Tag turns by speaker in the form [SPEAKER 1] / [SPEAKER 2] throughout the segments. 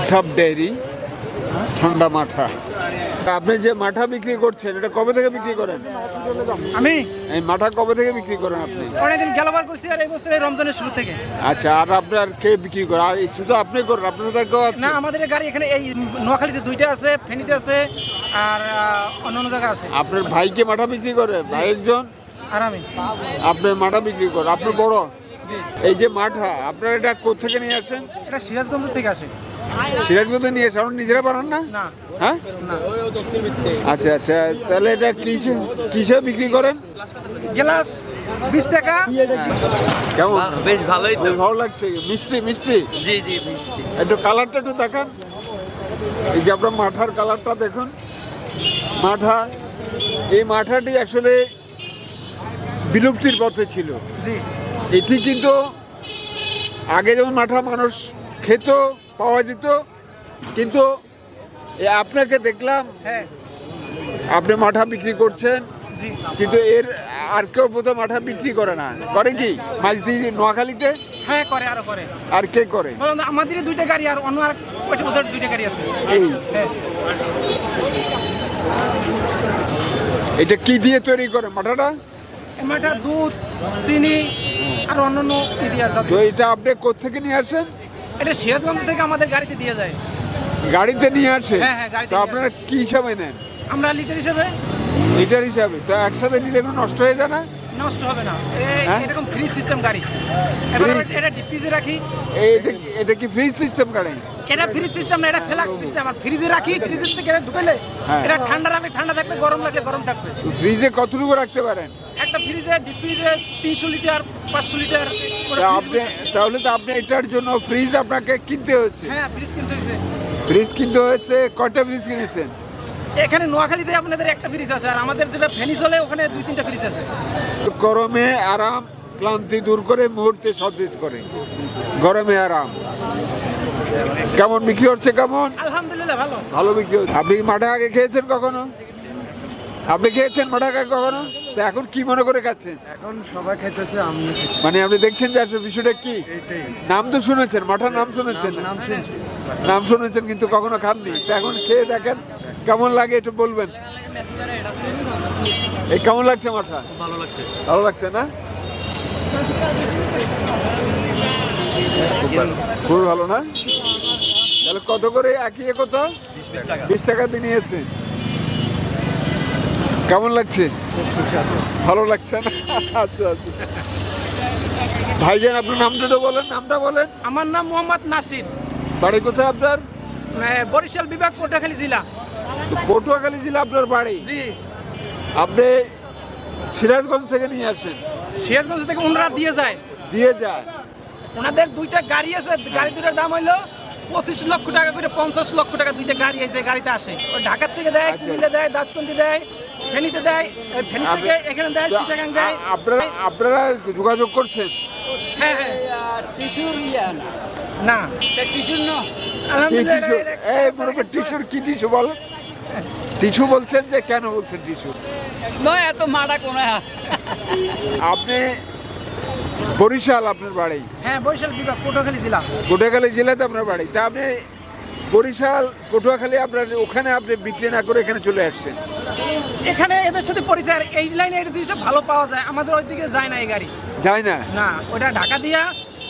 [SPEAKER 1] ইনসাফ ডেয়ারি ঠান্ডা মাঠা। আপনি যে মাঠা বিক্রি করছেন এটা কবে থেকে বিক্রি করেন?
[SPEAKER 2] আমি?
[SPEAKER 1] এই মাঠা কবে থেকে বিক্রি করেন আপনি?
[SPEAKER 2] অনেকদিন গেলবার করছি আর এই বছর এই রমজানের শুরু থেকে।
[SPEAKER 1] আচ্ছা আর আপনি আর কে বিক্রি করে? আর এই শুধু আপনি করেন আপনার সাথে কেউ আছে?
[SPEAKER 2] না আমাদের গাড়ি এখানে এই নোয়াখালীতে দুইটা আছে ফেনীতে আছে আর অন্য অন্য জায়গায় আছে।
[SPEAKER 1] আপনার ভাইকে মাঠা বিক্রি করে? ভাই একজন?
[SPEAKER 2] আর আমি।
[SPEAKER 1] আপনি মাঠা বিক্রি করেন আপনার বড়? এই যে মাঠা আপনার এটা কোথেকে নিয়ে আসেন?
[SPEAKER 2] এটা সিরাজগঞ্জ থেকে আসে।
[SPEAKER 1] সিরাজগঞ্জে নিয়ে আসেন? আপনি নিজেরা বানান না?
[SPEAKER 2] না।
[SPEAKER 1] হ্যাঁ? আচ্ছা আচ্ছা তাহলে এটা কিসে কিসে বিক্রি করেন?
[SPEAKER 2] গ্লাস বিশ টাকা।
[SPEAKER 1] কেমন?
[SPEAKER 3] বেশ ভালোই তো।
[SPEAKER 1] ভালো লাগছে মিষ্টি মিষ্টি?
[SPEAKER 3] জি জি মিষ্টি।
[SPEAKER 1] একটু কালারটা একটু দেখান। এই যে আপনার মাঠার কালারটা দেখুন। মাঠা এই মাঠাটি আসলে বিলুপ্তির পথে ছিল।
[SPEAKER 2] জি।
[SPEAKER 1] এটি কিন্তু আগে যেমন মাঠা মানুষ খেত পাওয়া যেত কিন্তু আপনাকে দেখলাম
[SPEAKER 2] হ্যাঁ।
[SPEAKER 1] আপনি মাঠা বিক্রি করছেন কিন্তু এর আর কেউ বোধহয় মাঠা বিক্রি করে না। করে কি? মাঝদি নোয়াখালীতে?
[SPEAKER 2] হ্যাঁ করে আরও করে।
[SPEAKER 1] আর কে করে?
[SPEAKER 2] আমাদের দুইটা গাড়ি আর অন্য আর ওদের দুইটা গাড়ি আছে।
[SPEAKER 1] এই।
[SPEAKER 2] হ্যাঁ।
[SPEAKER 1] এটা কি দিয়ে তৈরি করে মাঠাটা?
[SPEAKER 2] এমাটা দুধ চিনি আর অন্যান্য ই দিয়া
[SPEAKER 1] তো এটা আপনি কোথেকে নিয়ে আসেন?
[SPEAKER 2] এটা সিরাজগঞ্জ থেকে আমাদের গাড়িতে দিয়ে যায়।
[SPEAKER 1] গাড়িতে নিয়ে আসেন
[SPEAKER 2] হ্যাঁ, হ্যাঁ, গাড়িতে
[SPEAKER 1] তো
[SPEAKER 2] নিয়ে
[SPEAKER 1] আপনারা কি হিসাবে নেন?
[SPEAKER 2] আমরা লিটার হিসেবে।
[SPEAKER 1] লিটার হিসাবে। তো একসাথে নিলে কোনো নষ্ট হয়ে যায় না?
[SPEAKER 2] নষ্ট হবে না। এ-
[SPEAKER 1] হ্যাঁ?
[SPEAKER 2] এরকম ফ্রি সিস্টেম গাড়ি। এবার
[SPEAKER 1] Free?
[SPEAKER 2] আমরা এটা ডিপিজে রাখি।
[SPEAKER 1] এটা এটা কি ফ্রিজ সিস্টেম গাড়ি?
[SPEAKER 2] এটা ফ্রিজ সিস্টেম না এটা ফ্লাক্স সিস্টেম আর ফ্রিজে রাখি ফ্রিজের থেকে এটা ঢুকেলে
[SPEAKER 1] হ্যাঁ।
[SPEAKER 2] এটা ঠান্ডা রাখলে ঠান্ডা থাকবে গরম লাগলে গরম থাকবে।
[SPEAKER 1] তো ফ্রিজে কতটুকু রাখতে পারেন?
[SPEAKER 2] একটা ফ্রিজে ডিপিজে তিনশো লিটার পাঁচশো লিটার ফ্রিজ
[SPEAKER 1] আপনি তাহলে তো আপনি এটার জন্য ফ্রিজ আপনাকে কিনতে হয়েছে।
[SPEAKER 2] হ্যাঁ ফ্রিজ কিনতে হয়েছে।
[SPEAKER 1] ফ্রিজ কিনতে হয়েছে কয়টা ফ্রিজ কিনেছেন?
[SPEAKER 2] এখানে নোয়াখালীতে আপনাদের একটা ফ্রিজ আছে আর আমাদের যেটা ফেনি চলে ওখানে দুই তিনটা ফ্রিজ আছে।
[SPEAKER 1] গরমে আরাম ক্লান্তি দূর করে মুহূর্তে সতেজ করে। গরমে আরাম। কেমন বিক্রি হচ্ছে কেমন?
[SPEAKER 2] আলহামদুলিল্লাহ ভালো।
[SPEAKER 1] ভালো বিক্রি হচ্ছে। আপনি মাঠে আগে খেয়েছেন কখনো? আপনি খেয়েছেন মাঠে আগে কখনো? তো এখন কি মনে করে খাচ্ছেন?
[SPEAKER 4] এখন সবাই খাইতেছে আমি
[SPEAKER 1] মানে আপনি দেখছেন যে আসলে বিষয়টা কি? নাম তো শুনেছেন মাঠার নাম শুনেছেন?
[SPEAKER 4] নাম শুনছি।
[SPEAKER 1] নাম শুনেছেন কিন্তু কখনো খাননি। তো এখন খেয়ে দেখেন কেমন লাগে একটু বলবেন। এই কেমন লাগছে মাঠা?
[SPEAKER 3] ভালো লাগছে।
[SPEAKER 1] ভালো লাগছে না? খুবই ভালো না? তাহলে কত করে একই কত বিশ টাকা। দিয়ে নিয়েছে কেমন লাগছে? ভালো লাগছে না? আচ্ছা আচ্ছা। ভাইজান আপনার নামটা তো বলেন নামটা বলেন।
[SPEAKER 2] আমার নাম মোহাম্মদ নাসির।
[SPEAKER 1] বাড়ি কোথায় আপনার?
[SPEAKER 2] বরিশাল বিভাগ কোটাখালী জেলা।
[SPEAKER 1] পটুয়াখালী জেলা আপনার বাড়ি?
[SPEAKER 2] জি।
[SPEAKER 1] আপনি সিরাজগঞ্জ থেকে নিয়ে আসেন?
[SPEAKER 2] সিরাজগঞ্জ থেকে ওনারা দিয়ে যায়।
[SPEAKER 1] দিয়ে যায়?
[SPEAKER 2] ওনাদের দুইটা গাড়ি আছে গাড়ি দুটার দাম হইল পঁচিশ লক্ষ টাকা করে পঞ্চাশ লক্ষ টাকা দুইটা গাড়ি এই যে গাড়িতে আসে। ঢাকার থেকে দেয়
[SPEAKER 1] আচ্ছা।
[SPEAKER 2] কুমিল্লা দেয় দাঁতকন্দি দেয় ফেনীতে দেয় ফেনী থেকে এখানে দেয় চিটাগাং দেয়।
[SPEAKER 1] আপনারা আপনারা যোগাযোগ করছেন?
[SPEAKER 2] হ্যাঁ হ্যাঁ। না।
[SPEAKER 1] কি বল? বলছেন যে কেন বলছেন
[SPEAKER 3] এত কোনা
[SPEAKER 1] আপনি বরিশাল আপনার বাড়ি?
[SPEAKER 2] হ্যাঁ বরিশাল বিভাগ পটুয়াখালী জেলা।
[SPEAKER 1] পটুয়াখালী জেলাতে আপনার বাড়ি। তা আপনি বরিশাল পটুয়াখালী আপনার ওখানে আপনি বিক্রি না করে এখানে চলে আসছেন।
[SPEAKER 2] এখানে এদের সাথে পরিচয় আর এই লাইনে এই জিনিসটা ভালো পাওয়া যায় আমাদের ওই দিকে যায় না এই গাড়ি।
[SPEAKER 1] যায় না?
[SPEAKER 2] না ওটা ঢাকা দিয়া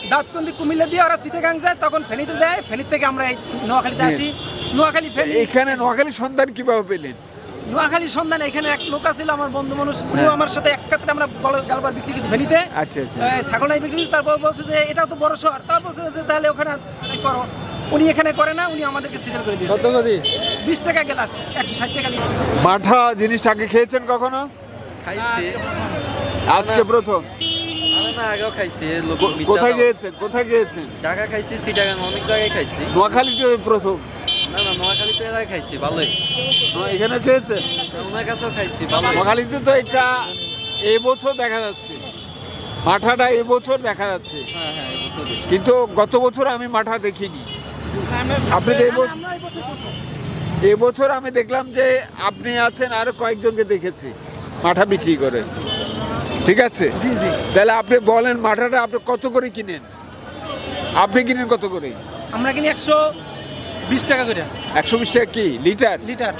[SPEAKER 2] দাঁতকন্দি কুমিল্লা দিয়ে ওরা চিটাগাং যায় তখন ফেনীতে দেয় ফেনী থেকে আমরা এই নোয়াখালীতে আসি। নোয়াখালী ফেনী।
[SPEAKER 1] এখানে নোয়াখালী সন্ধান কীভাবে পেলেন?
[SPEAKER 2] নোয়াখালী সন্ধান এখানে এক লোক ছিল আমার বন্ধু মানুষ উনিও আমার সাথে এক কাত্রে আমরা গল- গালবার বিক্রি করছি ফেনীতে।
[SPEAKER 1] আচ্ছা আচ্ছা।
[SPEAKER 2] ছাগল নাই বিক্রি করছি তারপর বলছে যে এটাও তো বড় শহর তারপর বলছে যে তাহলে ওখানে করো। উনি এখানে করে না উনি আমাদেরকে সিজন করে দিয়েছে।
[SPEAKER 4] করে?
[SPEAKER 2] বিশ টাকা গেলাস একশো ষাট টাকা লিটার।
[SPEAKER 1] মাঠা জিনিসটা আগে খেয়েছেন কখনো?
[SPEAKER 3] খাইছি।
[SPEAKER 1] আজকে প্রথম?
[SPEAKER 3] আগেও খাইছি লোক
[SPEAKER 1] কোথায় গিয়েছেন? কোথায় গিয়েছেন?
[SPEAKER 3] ঢাকা খাইছি সিটাগাং অনেক জায়গায় খাইছি।
[SPEAKER 1] নোয়াখালীতে ওই প্রথম।
[SPEAKER 3] না না নোয়াখালীতে এর আগে খাইছি ভালোই।
[SPEAKER 1] এখানে
[SPEAKER 3] ওনার কাছেও খাইছি
[SPEAKER 1] নোয়াখালীতে তো এটা এবছর দেখা যাচ্ছে। মাঠাটা এবছর দেখা যাচ্ছে।
[SPEAKER 3] হ্যাঁ হ্যাঁ
[SPEAKER 1] কিন্তু গত বছর আমি মাঠা দেখিনি। আপনি যে এবছর-
[SPEAKER 2] বছর
[SPEAKER 1] আমি দেখলাম যে আপনি আছেন আরও কয়েকজনকে দেখেছি মাঠা বিক্রি করে। ঠিক আছে?
[SPEAKER 2] জি জি।
[SPEAKER 1] তাহলে আপনি বলেন মাঠাটা আপনি কত করে কিনেন? আপনি কিনেন কত করে?
[SPEAKER 2] আমরা কিনি একশো বিশ টাকা করে।
[SPEAKER 1] একশো বিশ টাকা কি? লিটার?
[SPEAKER 2] লিটার।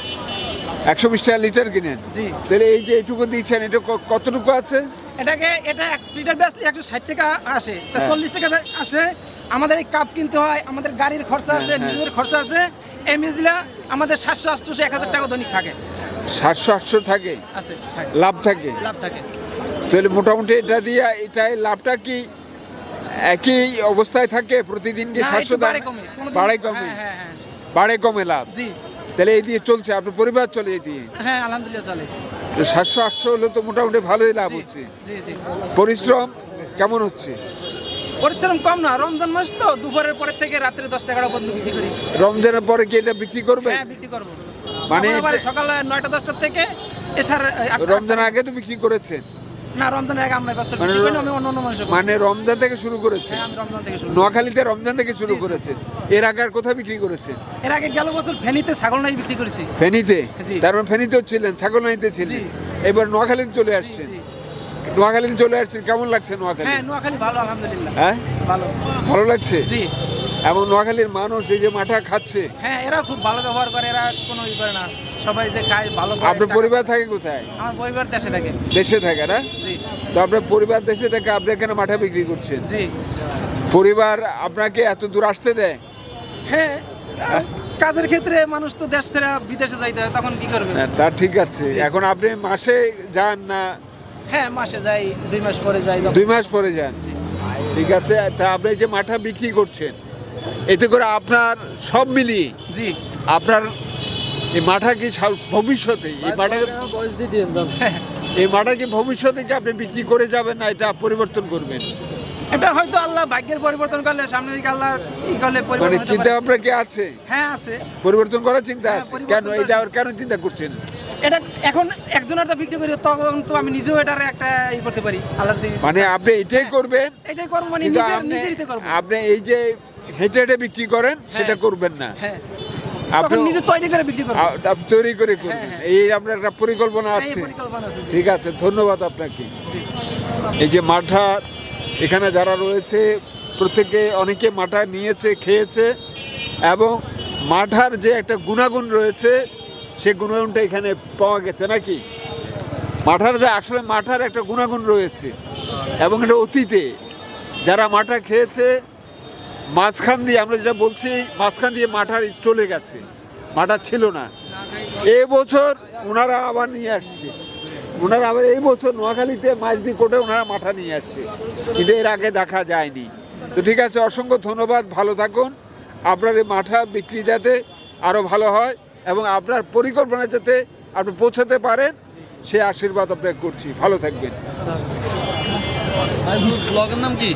[SPEAKER 1] একশো বিশ টাকা লিটার কিনেন?
[SPEAKER 2] জি।
[SPEAKER 1] তাহলে এই যে এইটুকু দিচ্ছেন এটা ক- কতটুকু আছে?
[SPEAKER 2] এটাকে এটা এক লিটার বেচলে একশো ষাট টাকা আসে। তা
[SPEAKER 1] হ্যাঁ।
[SPEAKER 2] চল্লিশ টাকা আসে আমাদের এই কাপ কিনতে হয় আমাদের গাড়ির খরচা আছে
[SPEAKER 1] হ্যাঁ, হ্যাঁ।
[SPEAKER 2] নিজেদের খরচা আছে। এই মিজলা আমাদের সাতশো আটশোশো এক হাজার টাকা দৈনিক থাকে।
[SPEAKER 1] সাতশো আটশো থাকে।
[SPEAKER 2] আছে
[SPEAKER 1] লাভ থাকে।
[SPEAKER 2] লাভ থাকে।
[SPEAKER 1] তাহলে মোটামুটি এটা দিয়ে এটাই লাভটা কি একই অবস্থায় থাকে? প্রতিদিন কি সাতশো
[SPEAKER 2] বাড়ে কমে।
[SPEAKER 1] বাড়ে কমে।
[SPEAKER 2] হ্যাঁ
[SPEAKER 1] বাড়ে কমে লাভ।
[SPEAKER 2] জি।
[SPEAKER 1] তাহলে এই দিয়ে চলছে আপনার পরিবার চলে এই দিয়ে?
[SPEAKER 2] হ্যাঁ আলহামদুলিল্লাহ চলে।
[SPEAKER 1] সাতশো আটশো হলে তো মোটামুটি ভালোই লাভ হচ্ছে। পরিশ্রম কেমন হচ্ছে?
[SPEAKER 2] পরিশ্রম কম না রমজান মাস তো দুপুরের পরে থেকে রাত্রে দশ টাকা পর্যন্ত বিক্রি করি।
[SPEAKER 1] রমজানের পরে কি এটা বিক্রি করবে?
[SPEAKER 2] হ্যাঁ বিক্রি করব।
[SPEAKER 1] মানে
[SPEAKER 2] মানে
[SPEAKER 1] এটা-
[SPEAKER 2] নয়টা দশটার থেকে এসার
[SPEAKER 1] রমজানের আগে তো বিক্রি করেছেন
[SPEAKER 2] না রমজানের আগে আমরা
[SPEAKER 1] মানে
[SPEAKER 2] আমি অন্য অন্য
[SPEAKER 1] মানে রমজান থেকে শুরু করেছেন
[SPEAKER 2] হ্যাঁ রমজান থেকে শুরু করি।
[SPEAKER 1] নোয়াখালীতে রমজান থেকে শুরু
[SPEAKER 2] জি, জি।
[SPEAKER 1] এর আগে আর কোথায় বিক্রি করেছেন
[SPEAKER 2] এর আগে গেল বছর ফেনীতে ছাগল নাই বিক্রি করেছি।
[SPEAKER 1] ফেনীতে? তারপর ফেনীতেও ছিলেন ছাগলনাইতে ছিলেন।
[SPEAKER 2] জি।
[SPEAKER 1] এবার নোয়াখালীতে চলে আসছেন।
[SPEAKER 2] জি।
[SPEAKER 1] নোয়াখালীতে চলে আসছেন কেমন লাগছে নোয়াখালী?
[SPEAKER 2] হ্যাঁ নোয়াখালী ভালো আলহামদুলিল্লাহ।
[SPEAKER 1] হ্যাঁ?
[SPEAKER 2] ভালো।
[SPEAKER 1] ভালো লাগছে?
[SPEAKER 2] জি।
[SPEAKER 1] এবং নোয়াখালীর মানুষ এই যে মাঠা খাচ্ছে।
[SPEAKER 2] হ্যাঁ এরা খুব ভালো ব্যবহার করে এরা কোনো ই করে না। সবাই যে খায় ভালো
[SPEAKER 1] আপনার পরিবার থাকে কোথায়?
[SPEAKER 2] আমার পরিবার দেশে থাকে।
[SPEAKER 1] দেশে থাকে না?
[SPEAKER 2] জি।
[SPEAKER 1] তো আপনার পরিবার দেশে থেকে আপনি এখানে মাঠা বিক্রি করছেন?
[SPEAKER 2] জি।
[SPEAKER 1] পরিবার আপনাকে এত দূর আসতে দেয়?
[SPEAKER 2] হ্যাঁ কাজের ক্ষেত্রে মানুষ তো দেশ ছেড়ে বিদেশে যাইতে হয় তখন কি করবে?
[SPEAKER 1] হ্যাঁ, তা ঠিক আছে। এখন আপনি মাসে যান না?
[SPEAKER 2] হ্যাঁ মাসে যাই দুই মাস পরে যাই
[SPEAKER 1] দুই মাস পরে যান। ঠিক আছে তা আপনি যে মাঠা বিক্রি করছেন এতে করে আপনার সব মিলিয়ে
[SPEAKER 2] জি।
[SPEAKER 1] আপনার এই মাঠা কি ভবিষ্যতে এই মাঠা এই মাঠা কি ভবিষ্যতে কি আপনি বিক্রি করে যাবেন না এটা পরিবর্তন করবেন?
[SPEAKER 2] এটা হয়তো আল্লাহ ভাগ্যের পরিবর্তন করলে সামনের দিকে আল্লাহ ই করলে
[SPEAKER 1] মানে চিন্তা। ভাবনা কি আছে?
[SPEAKER 2] হ্যাঁ আছে।
[SPEAKER 1] পরিবর্তন করার চিন্তা
[SPEAKER 2] হ্যাঁ,
[SPEAKER 1] আছে। কেন? এটা আর কেন চিন্তা করছেন?
[SPEAKER 2] এটা এখন একজনের তো বিক্রি করি তখন তো আমি নিজেও এটার একটা ই করতে পারি আল্লাহ যদি
[SPEAKER 1] মানে আপনি এটাই করবেন?
[SPEAKER 2] এটাই করব মানে নিজের নিজেই করব।
[SPEAKER 1] আপনি এই যে হেঁটে হেঁটে বিক্রি করেন সেটা করবেন না।
[SPEAKER 2] হ্যাঁ।
[SPEAKER 1] আপনি
[SPEAKER 2] নিজে তৈরি করে বিক্রি
[SPEAKER 1] আপনি তৈরি করে করবেন।
[SPEAKER 2] হ্যাঁ,
[SPEAKER 1] এই আপনার একটা পরিকল্পনা আছে। ঠিক আছে ধন্যবাদ আপনাকে। এই যে মাঠা এখানে যারা রয়েছে প্রত্যেকে অনেকে মাঠা নিয়েছে খেয়েছে এবং মাঠার যে একটা গুণাগুণ রয়েছে সে গুণাগুণটা এখানে পাওয়া গেছে নাকি? মাঠার যে আসলে মাঠার একটা গুণাগুণ রয়েছে এবং এটা অতীতে। যারা মাঠা খেয়েছে, মাঝখান দিয়ে আমরা যেটা বলছি, মাঝখান দিয়ে মাঠার চলে গেছে। মাঠা ছিল না। এই বছর ওনারা আবার নিয়ে আসছে। ওনারা আবার এই বছর নোয়াখালীতে মাঝদি কোটে ওনারা মাঠা নিয়ে আসছে। কিন্তু এর আগে দেখা যায়নি। তো ঠিক আছে, অসংখ্য ধন্যবাদ, ভালো থাকুন। আপনার এই মাঠা বিক্রি যাতে আরও ভালো হয়। এবং আপনার পরিকল্পনা যাতে আপনি পৌঁছাতে পারেন, সে আশীর্বাদ আপনাকে করছি। ভালো থাকবেন।
[SPEAKER 3] ব্লগের নাম কি?